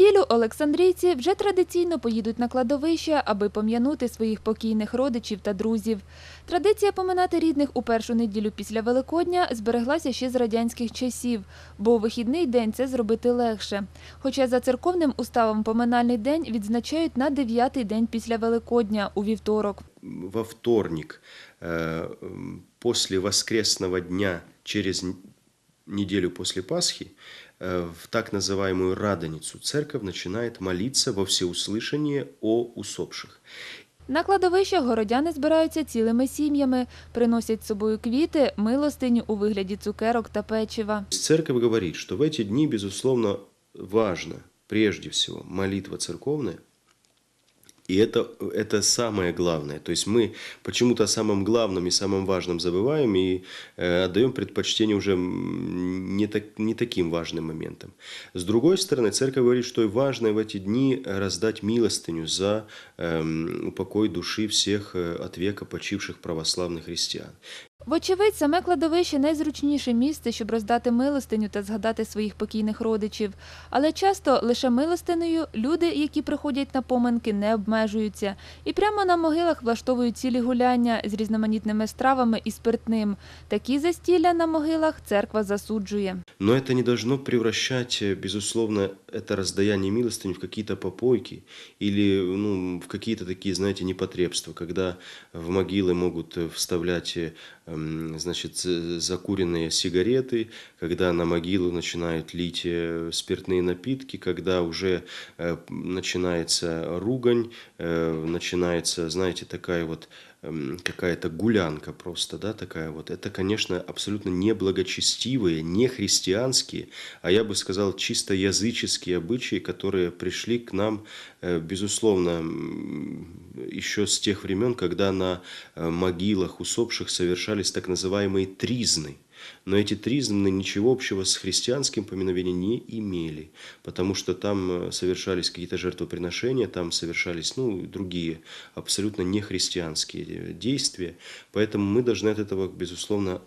неділю олександрійці вже традиційно поїдуть на кладовище, аби пом'янути своїх покійних родичів та друзів. Традиція поминати рідних у першу неділю після Великодня збереглася ще з радянських часів, бо у вихідний день це зробити легше. Хоча за церковним уставом поминальний день відзначають на дев'ятий день після Великодня у вівторок. во вторник м, после воскресного дня через неделю после Пасхи э, в так называемую Радоницу церковь начинает молиться во всеуслышание о усопших. На кладовище городяни збираються цілими сім'ями, приносять з собою квіти, милостиню у вигляді цукерок та печива. Церковь говорит, что в эти дни, безусловно, важно прежде всего молитва церковная, и это, это самое главное. То есть мы почему-то о самом главном и самом важном забываем и э, отдаем предпочтение уже м, не, так, не таким важным моментам. С другой стороны, церковь говорит, что и важно в эти дни раздать милостыню за эм, упокой души всех э, от века почивших православных христиан. Вочевидь, саме кладовище найзручніше місце, щоб роздати милостиню та згадати своїх покійних родичів. Але часто лише милостинею люди, які приходять на поминки, не обмежуються. І прямо на могилах влаштовують цілі гуляння з різноманітними стравами і спиртним. Такі застілля на могилах церква засуджує. Но это не должно превращать, э, безусловно, это раздаяние милостыни в какие-то попойки или ну, в какие-то такие, знаете, непотребства, когда в могилы могут э, вставлять э, эм, значит, закуренные сигареты, когда на могилу начинают лить э, спиртные напитки, когда уже э, начинается ругань, э, начинается, знаете, такая вот какая-то гулянка просто, да, такая вот. Это, конечно, абсолютно неблагочестивые, не христианские, а я бы сказал, чисто языческие обычаи, которые пришли к нам, безусловно, еще с тех времен, когда на э, могилах усопших совершались так называемые тризны. Но эти тризны ничего общего с христианским поминовением не имели, потому что там э, совершались какие-то жертвоприношения, там совершались ну, другие абсолютно не христианские э, действия. Поэтому мы должны от этого, безусловно,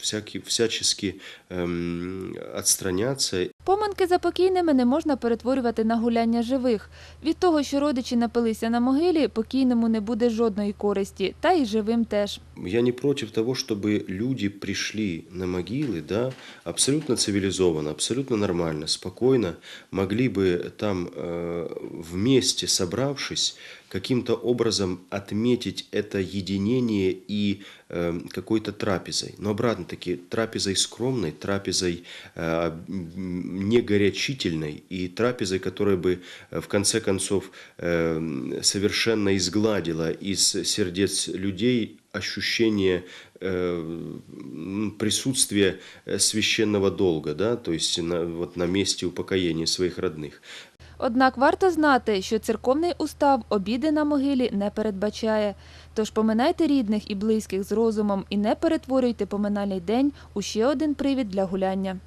всяки, всячески ем, відстраняться. Поминки за покійними не можна перетворювати на гуляння живих. Від того, що родичі напилися на могилі, покійному не буде жодної користі, та й живим теж. Я не против того, чтобы люди пришли на могилы, да, абсолютно цивилизованно, абсолютно нормально, спокойно, могли бы там э, вместе собравшись каким-то образом отметить это единение и э, какой-то трапезой. Но обратно-таки трапезой скромной, трапезой э, м, не горячительной и трапезой, которая бы э, в конце концов э, совершенно изгладила из сердец людей ощущение э, м, присутствия э, священного долга, да, то есть на, вот на месте упокоения своих родных. Однак варто знати, що церковний устав обіди на могилі не передбачає. Тож поминайте рідних і близьких з розумом і не перетворюйте поминальний день у ще один привід для гуляння.